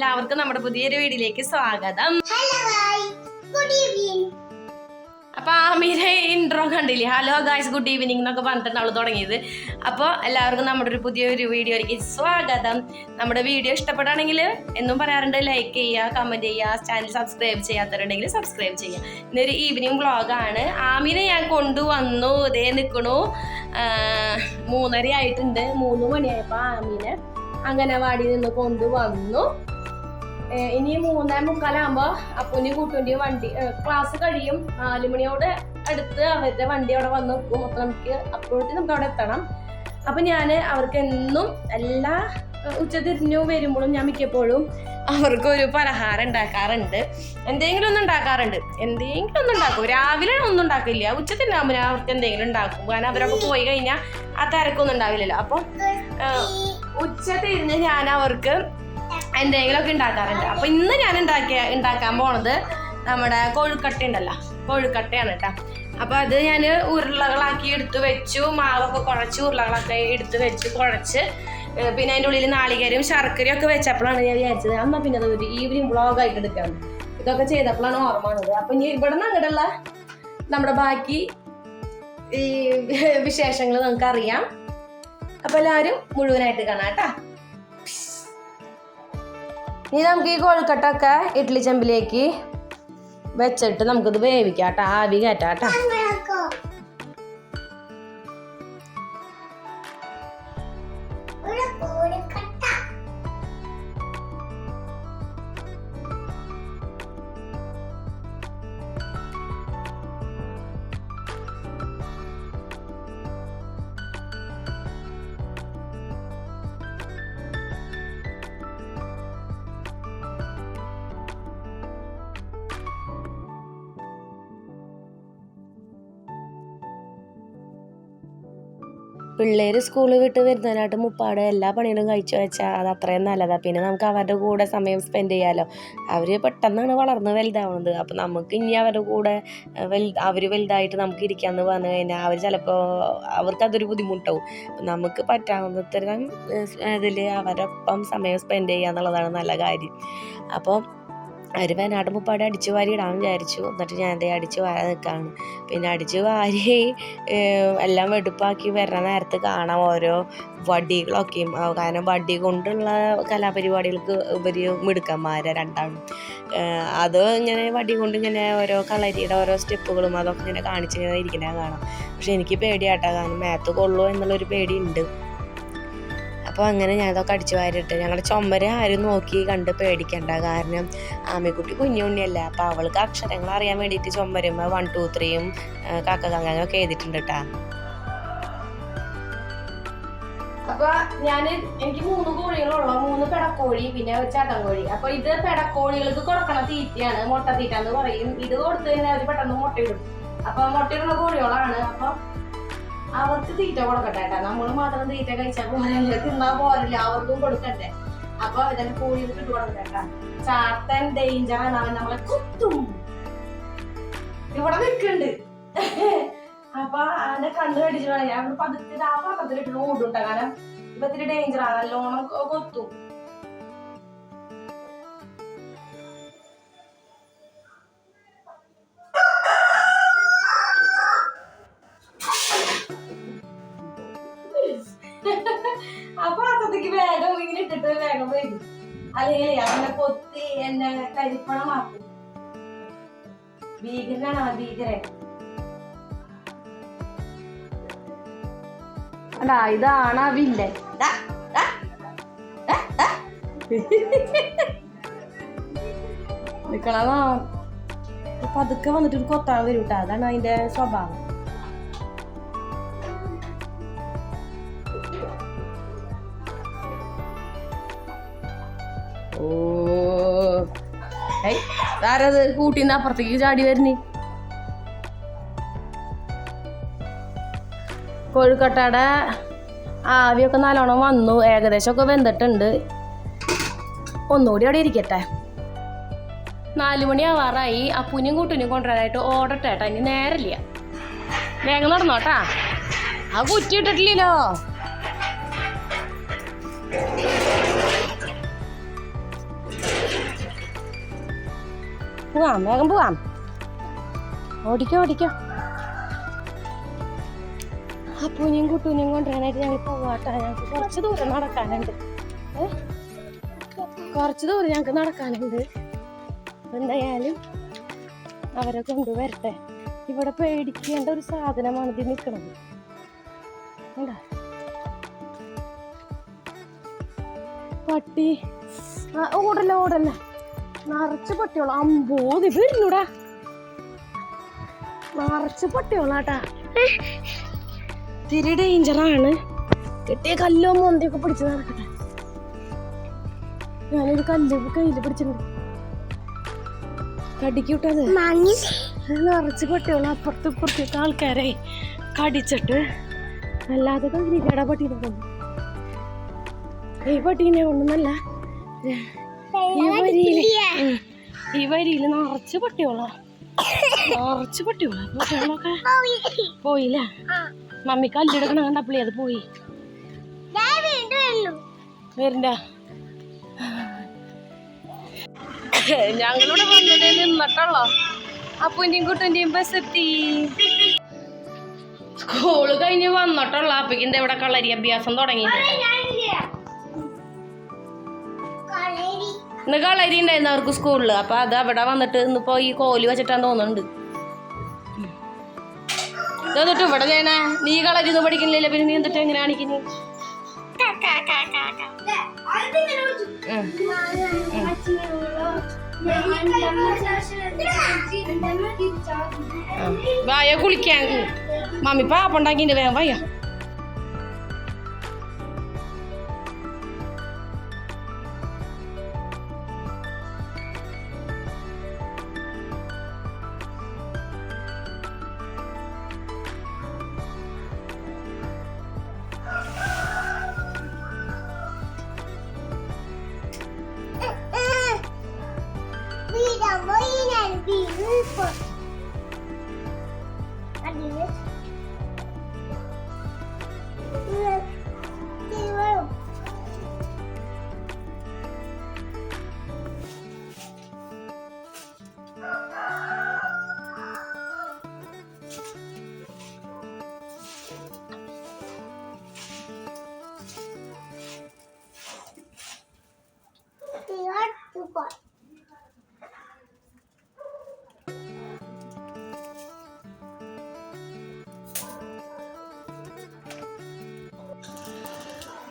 എല്ലാവർക്കും നമ്മുടെ പുതിയൊരു വീഡിയോയിലേക്ക് സ്വാഗതം. അപ്പൊ ആമീര ഇൻട്രോ കണ്ടില്ലേ? ഹലോ ഗായ്സ് ഗുഡ് ഈവനിങ് എന്നൊക്കെ പറഞ്ഞിട്ടാണ് അവൾ തുടങ്ങിയത്. അപ്പോൾ എല്ലാവർക്കും നമ്മുടെ ഒരു പുതിയൊരു വീഡിയോയിലേക്ക് സ്വാഗതം. നമ്മുടെ വീഡിയോ ഇഷ്ടപ്പെടുകയാണെങ്കിൽ എന്നും പറയാറുണ്ട് ലൈക്ക് ചെയ്യുക കമന്റ് ചെയ്യുക ചാനൽ സബ്സ്ക്രൈബ് ചെയ്യാത്തവരുണ്ടെങ്കിൽ സബ്സ്ക്രൈബ് ചെയ്യുക. ഇന്നൊരു ഈവനിങ് വ്ളോഗാണ് ആമീനെ ഞാൻ കൊണ്ടുവന്നു. ഇതേ നിൽക്കണു മൂന്നര ആയിട്ടുണ്ട് മൂന്ന് മണിയായപ്പോൾ ആമീനെ വാടി നിന്ന് കൊണ്ടുവന്നു. ഇനി മൂന്നേ മുക്കാലാകുമ്പോ അപ്പുനി കൂട്ടുണ്ടി വണ്ടി ക്ലാസ് കഴിയും. നാലുമണിയോട് അടുത്ത് അവരുടെ വണ്ടി അവിടെ വന്ന് നിൽക്കും. അപ്പൊ നമുക്ക് അപ്പോഴത്തേക്ക് നമുക്ക് അവിടെ എത്തണം. അപ്പൊ ഞാൻ അവർക്ക് എന്നും എല്ലാ ഉച്ചതിരിഞ്ഞു ഉച്ച തിരിഞ്ഞു വരുമ്പോഴും ഞാൻ മിക്കപ്പോഴും അവർക്ക് ഒരു പലഹാരം ഉണ്ടാക്കാറുണ്ട്. എന്തെങ്കിലും ഒന്ന് ഉണ്ടാക്കാറുണ്ട്. എന്തെങ്കിലും ഒന്നും ഉണ്ടാക്കും. രാവിലെ ഒന്നും ഉണ്ടാക്കില്ല. ഉച്ച തിന്നാകുമ്പോൾ ഞാൻ അവർക്ക് എന്തെങ്കിലും ഉണ്ടാക്കും. കാരണം അവരൊക്കെ പോയി കഴിഞ്ഞാൽ ആ തിരക്കൊന്നും ഉണ്ടാവില്ലല്ലോ. അപ്പോൾ ഉച്ച തിരിഞ്ഞ് ഞാൻ അവർക്ക് എന്തെങ്കിലുമൊക്കെ ഉണ്ടാക്കാറുണ്ട്. അപ്പൊ ഇന്ന് ഞാൻ ഉണ്ടാക്കിയ ഉണ്ടാക്കാൻ പോണത് നമ്മുടെ കോഴിക്കട്ട ഉണ്ടല്ലോ. കോഴിക്കട്ടയാണ് കേട്ടോ അപ്പൊ അത് ഞാൻ ഉരുളകളാക്കി എടുത്ത് വെച്ചു. മാവൊക്കെ കുഴച്ച് ഉരുളകളൊക്കെ എടുത്ത് വെച്ച് കുഴച്ച് പിന്നെ അതിന്റെ ഉള്ളിൽ നാളികേരയും ശർക്കരയും ഒക്കെ വെച്ചപ്പോഴാണ് ഞാൻ വിചാരിച്ചത് എന്നാ പിന്നെ അത് ഒരു ഈവനിങ് വ്ളോഗായിട്ട് എടുക്കാം ഇതൊക്കെ ചെയ്തപ്പോഴാണ് ഓർമ്മ വന്നത്. അപ്പൊ ഇനി ഇവിടെ നിന്ന് അങ്ങോട്ടുള്ള നമ്മുടെ ബാക്കി ഈ വിശേഷങ്ങൾ നമുക്ക് അറിയാം അപ്പൊ എല്ലാവരും മുഴുവനായിട്ട് കാണാം കേട്ടാ ഇനി നമുക്ക് ഈ കൊഴുക്കട്ടൊക്കെ ഇഡ്ഡലി ചെമ്പിലേക്ക് വെച്ചിട്ട് നമുക്കിത് വേവിക്കാം കേട്ടോ ആവി കയറ്റാം കേട്ടോ പിള്ളേർ സ്കൂൾ വിട്ട് വരുന്നതിനായിട്ട് മുപ്പാട് എല്ലാ പണികളും കഴിച്ചു വെച്ചാൽ അത് അത്രയും നല്ലതാണ് പിന്നെ നമുക്ക് അവരുടെ കൂടെ സമയം സ്പെൻഡ് ചെയ്യാമല്ലോ അവർ പെട്ടെന്നാണ് വളർന്ന് വലുതാവുന്നത് അപ്പോൾ നമുക്ക് ഇനി അവരുടെ കൂടെ വൽ അവർ വലുതായിട്ട് നമുക്ക് ഇരിക്കാമെന്ന് പറഞ്ഞു കഴിഞ്ഞാൽ അവർ ചിലപ്പോൾ അവർക്കതൊരു ബുദ്ധിമുട്ടാവും. നമുക്ക് പറ്റാവുന്നത്തരം ഇതിൽ അവരൊപ്പം സമയം സ്പെൻഡ് ചെയ്യുക എന്നുള്ളതാണ് നല്ല കാര്യം. അപ്പോൾ അവർ വയനാട് അടിച്ച് വാരി ഇടാൻ വിചാരിച്ചു. എന്നിട്ട് ഞാൻ ദേ അടിച്ചു വാരാൻ നിൽക്കുകയാണ് പിന്നെ അടിച്ചു വാരി എല്ലാം വെടുപ്പാക്കി വരുന്ന നേരത്ത് കാണാം ഓരോ വടികളൊക്കെയും. കാരണം വടി കൊണ്ടുള്ള കലാപരിപാടികൾക്ക് ഉപരി മിടുക്കന്മാരെ രണ്ടാണ് അത് ഇങ്ങനെ വടി കൊണ്ട് ഇങ്ങനെ ഓരോ കളരിയുടെ ഓരോ സ്റ്റെപ്പുകളും അതൊക്കെ ഇങ്ങനെ കാണിച്ചിങ്ങനെ ഇരിക്കുന്നത് കാണാം. പക്ഷെ എനിക്ക് പേടിയാട്ടോ. കാരണം മേത്ത് കൊള്ളൂ എന്നുള്ളൊരു പേടിയുണ്ട്. അപ്പോൾ അങ്ങനെ ഞാനതൊക്കെ അടിച്ചു വാരിട്ട് ഞങ്ങളുടെ ചുമര ആരും നോക്കി കണ്ട് പേടിക്കണ്ട. കാരണം ആമിക്കുട്ടി കുഞ്ഞു ഉണ്ണിയല്ല അപ്പോൾ അവൾക്ക് അക്ഷരങ്ങൾ അറിയാൻ വേണ്ടിയിട്ട് ചുമരുമ്പോൾ വൺ ടു ത്രീയും കാക്ക കങ്ങനും ഒക്കെ എഴുതിയിട്ടുണ്ട് കേട്ടോ. അപ്പൊ ഞാൻ എനിക്ക് മൂന്ന് കോഴികളുള്ള. മൂന്ന് പെടക്കോഴി പിന്നെ ചട്ടൻകോഴി അപ്പൊ ഇത് പെടക്കോഴികൾക്ക് കൊടുക്കണ തീറ്റയാണ്. മുട്ട തീറ്റ എന്ന് പറയും. ഇത് കൊടുത്തു കഴിഞ്ഞാൽ അവർ പെട്ടെന്ന് മുട്ടയിടും. അപ്പൊ മുട്ടയിടുന്ന കോഴികളാണ്. അപ്പൊ അവർക്ക് തീറ്റ കൊടുക്കട്ടെ കേട്ടോ നമ്മൾ മാത്രം തീറ്റ കഴിച്ചാൽ പോരല്ലേ തിന്നാ പോരല്ല. അവർക്കും കൊടുക്കട്ടെ. അപ്പൊ അവരെ കൂടി ഇട്ട് കൊടുക്കട്ടെ കേട്ടാ ചാത്തൻ ഡേഞ്ചർ ആണ്. അവൻ നമ്മളെ കുത്തും. ഇവിടെ നിൽക്കുന്നുണ്ട്. അപ്പൊ അവന്റെ കണ്ണ് കടിച്ചു കളയാ. അവിടെ പതുക്കെ ആ പാത്രത്തിലിട്ട് ഓടുണ്ട കാരണം ഇപ്പൊ ഇത്തിരി ഡേഞ്ചർ ആണ്. നല്ലോണം കൊത്തും. ആ അത്തത്തേക്ക് വേഗം ഇങ്ങനെ ഇട്ടിട്ട് വേഗം വരും. അല്ലെങ്കിൽ അവനെ കൊത്തി എന്നെ കരിപ്പണമാക്കും ഭീകരനാണ് ആ ഭീകരൻ. അടാ ഇതാണ് ആ വില്ലൻ. നിക്കണതാ പതുക്കെ വന്നിട്ട് ഒരു കൊത്താൻ വരും കേട്ടോ അതാണ് അതിന്റെ സ്വഭാവം. ഏയ് കൂട്ടിന്ന് അപ്പുറത്തേക്ക് ചാടി വരുന്നേ? കോഴിക്കട്ടയുടെ ആവിയൊക്കെ നല്ലോണം വന്നു. ഏകദേശം ഒക്കെ വെന്തിട്ടുണ്ട്. ഒന്നുകൂടി അവിടെ ഇരിക്കട്ടെ. നാലു മണി ആവാറായി. അപ്പൂനും കൂട്ടിനും കൊണ്ടുവരാനായിട്ട് ഓടട്ടെ ഇനി നേരമില്ല. വേഗം നടന്നോട്ടാ. ആ കുറ്റി ഇട്ടിട്ടില്ലല്ലോ. പോവാം വേഗം പോവാം. ഓടിക്കോ ഓടിക്കോ. അപ്പൂനെയും കുട്ടൂനെയും കൊണ്ടുവരാനായിട്ട് ഞങ്ങൾ പോവാട്ടാ. ഞങ്ങൾക്ക് കുറച്ച് ദൂരം നടക്കാനുണ്ട്. കുറച്ച് ദൂരം ഞങ്ങൾക്ക് നടക്കാനുണ്ട്. എന്തായാലും അവരെ കൊണ്ടുവരട്ടെ. ഇവിടെ പേടിക്കേണ്ട ഒരു സാധനമാണ് ഇതിൽ നിൽക്കുന്നത് കണ്ടാ? പട്ടി. ആ, ഓടല്ല ഓടല്ല. നിറച്ച് പട്ടിയോളം. അമ്പോ ഇത് വരുന്നൂടാ. നിറച്ച് പട്ടിയോളാട്ടാ തിരി ഡേഞ്ചറാണ് കിട്ടിയ കല്ലോ മൊന്തിയൊക്കെ പിടിച്ച് നടക്കട്ടെ. ഞാനൊരു കല്ല് കയ്യിൽ പിടിച്ചിട്ടുണ്ട്. കടിക്കൂട്ടത്. നിറച്ച് പട്ടിയോളം അപ്പുറത്ത് ഇപ്പുറത്തേക്ക് ആൾക്കാരെ കടിച്ചിട്ട്. അല്ലാതെ കടിക്കട പട്ടീനെ കൊണ്ട്. ഈ പട്ടീനെ കൊണ്ടൊന്നല്ല. ഈ വരിയിൽ നിറച്ച് പട്ടികളാ നിറച്ച് പട്ടികളാ പട്ടികളൊക്കെ പോയില്ല? മമ്മി കല്ലെടുക്കണ കണ്ടപ്പളേ അത് പോയി. വരണ്ട. ഞങ്ങളിവിടെ വന്നത് നിന്നിട്ടുള്ളോ? അപ്പൂന്റെയും കുട്ടന്റെയും ബസ് എത്തി. സ്കൂൾ കഴിഞ്ഞ് വന്നിട്ടുള്ള? അപ്പിക്കിന്റെ ഇവിടെ കളരി അഭ്യാസം തുടങ്ങി ഇന്ന് കളരി ഉണ്ടായിരുന്നു അവർക്ക് സ്കൂളിൽ അപ്പൊ അത് അവിടെ വന്നിട്ട് ഇന്നിപ്പോ ഈ കോലി വെച്ചിട്ടാന്ന് തോന്നുന്നുണ്ട്. എന്നിട്ട് ഇവിടെ ചെയ്യണേ നീ കളരി ഒന്നും പഠിക്കുന്നില്ല പിന്നെ നീ എന്നിട്ട് എങ്ങനെ കാണിക്കുന്നു? വായ കുളിക്കാൻ. മമ്മി പാപ്പുണ്ടാക്കിന്റെ വേഗം വയ്യ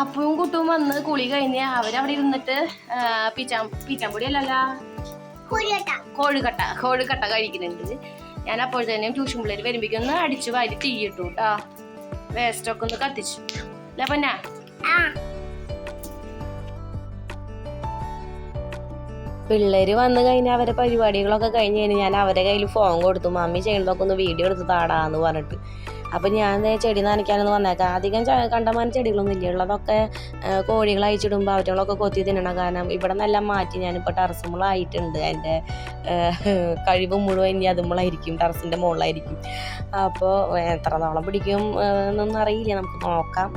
അപ്പവും കുട്ടും വന്ന് കുളി കഴിഞ്ഞ് അവരവിടെ ഇരുന്നിട്ട് പീച്ചാം പീച്ചാമ്പൊടി അല്ലല്ല കോഴിക്കട്ട കോഴിക്കട്ട കഴിക്കുന്നുണ്ട്. ഞാൻ അപ്പോൾ തന്നെ ട്യൂഷൻ പിള്ളേർ വരുമ്പോഴേക്കും ഒന്ന് അടിച്ചു വാരി തീയിട്ടു കേട്ടോ വേസ്റ്റൊക്കെ ഒന്ന് കത്തിച്ചു. അല്ല പൊന്നാ? പിള്ളേര് വന്നു കഴിഞ്ഞാൽ അവരെ പരിപാടികളൊക്കെ കഴിഞ്ഞ് കഴിഞ്ഞ് ഞാൻ അവരെ കയ്യിൽ ഫോൺ കൊടുത്തു. മമ്മി ചെയ്യണതൊക്കെ ഒന്ന് വീഡിയോ എടുത്ത് താടാന്ന് പറഞ്ഞിട്ട്. അപ്പം ഞാൻ ചെടി നനയ്ക്കാനൊന്ന് വന്നേക്കാം. അധികം കണ്ടമാന ചെടികളൊന്നും ഇല്ല. ഉള്ളതൊക്കെ കോഴികൾ അയച്ചിടുമ്പോൾ അവറ്റകളൊക്കെ കൊത്തി തിന്നണം. കാരണം ഇവിടെ നിന്നെല്ലാം മാറ്റി ഞാനിപ്പോൾ ടെറസുമ്മളായിട്ടുണ്ട് എന്റെ കഴിവ് മുഴുവൻ ഇനി അതുമ്മളായിരിക്കും ടെറസിന്റെ മുകളിലായിരിക്കും അപ്പോൾ എത്ര നാളം പിടിക്കും എന്നൊന്നും അറിയില്ല. നമുക്ക് നോക്കാം.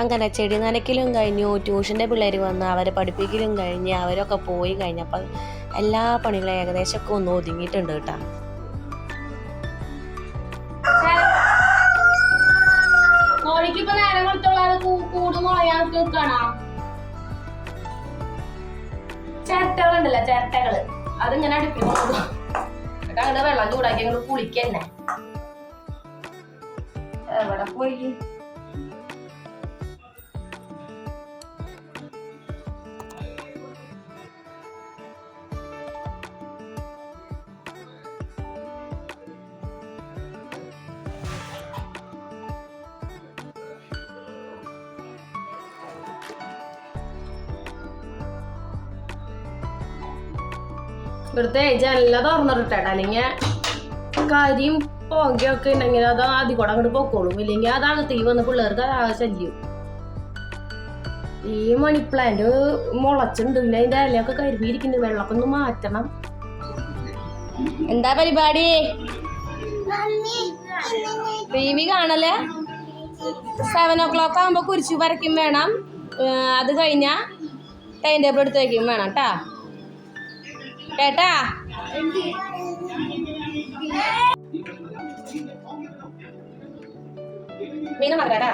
അങ്ങനെ ചെടി നനയ്ക്കലും കഴിഞ്ഞു. ട്യൂഷന്റെ പിള്ളേർ വന്ന് അവരെ പഠിപ്പിക്കലും കഴിഞ്ഞ് അവരൊക്കെ പോയി കഴിഞ്ഞപ്പോൾ എല്ലാ പണികളും ഏകദേശമൊക്കെ ഒന്ന് ഒതുങ്ങിയിട്ടുണ്ട് കേട്ടോ. കൂട് ചിരട്ടകളുണ്ടല്ലോ ചിരട്ടകൾ. അതിങ്ങനെ അടുപ്പിൽ കൊണ്ടുപോകും എന്നിട്ട് അങ്ങനെ വെള്ളം ചൂടാക്കി അങ്ങോട്ട് കുളിക്കന്നെ. എവിടെ പോയി? ഇവിടുത്തെ ജനല തുറന്നിട്ടാ അല്ലെങ്കിൽ കരിയും പുകയൊക്കെ ഉണ്ടെങ്കിൽ അത് ആദ്യം കൂടെ അങ്ങോട്ട് പൊക്കോളും. ഇല്ലെങ്കിൽ തീ വന്ന് പിള്ളേർക്ക് ആകെ ശല്യം ഈ മണി പ്ലാന്റ് മുളച്ചിട്ടുണ്ട് പിന്നെ അതിന്റെ ഇലയൊക്കെ കരുതിയിരിക്കുന്നു വെള്ളമൊക്കെ ഒന്ന് മാറ്റണം. എന്താ പരിപാടി? ടി വി കാണൽ സെവൻ ഓ ക്ലോക്ക് ആകുമ്പോൾ കുരിശു വരയ്ക്കും വേണം. അത് കഴിഞ്ഞാൽ ടൈം ടേബിൾ എടുത്ത് വയ്ക്കും വേണം കേട്ടാ. ఏటా మీన మాట్లాడా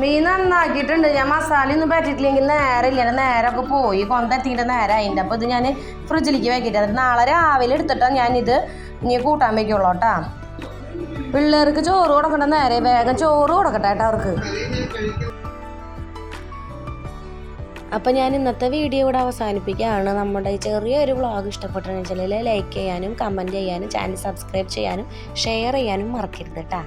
മീൻ നന്നാക്കിയിട്ടുണ്ട്. ഞാൻ മസാല ഒന്നും പറ്റിയിട്ടില്ലെങ്കിൽ നേരെ ഇല്ല. ഒക്കെ പോയി. കൊന്തെത്തിയിട്ട് നേരെ അതിന്റെ അപ്പോൾ ഇത് ഞാൻ ഫ്രിഡ്ജിലേക്ക് വെക്കിട്ട് എന്നിട്ട് നാളെ രാവിലെ എടുത്തിട്ടാണ് ഞാനിത് ഇനി കൂട്ടാൻ വയ്ക്കുള്ളൂ കേട്ടോ. പിള്ളേർക്ക് ചോറ് കൊടുക്കണ്ട. നേരെ വേഗം ചോറ് കൊടുക്കട്ടെ കേട്ടോ അവർക്ക്. അപ്പം ഞാൻ ഇന്നത്തെ വീഡിയോ ഇവിടെ അവസാനിപ്പിക്കുകയാണ്. നമ്മുടെ ഈ ചെറിയൊരു വ്ളോഗ് ഇഷ്ടപ്പെട്ടിട്ടുണ്ടെങ്കിൽ ലൈക്ക് ചെയ്യാനും കമന്റ് ചെയ്യാനും ചാനൽ സബ്സ്ക്രൈബ് ചെയ്യാനും ഷെയർ ചെയ്യാനും മറക്കരുത് കേട്ടോ.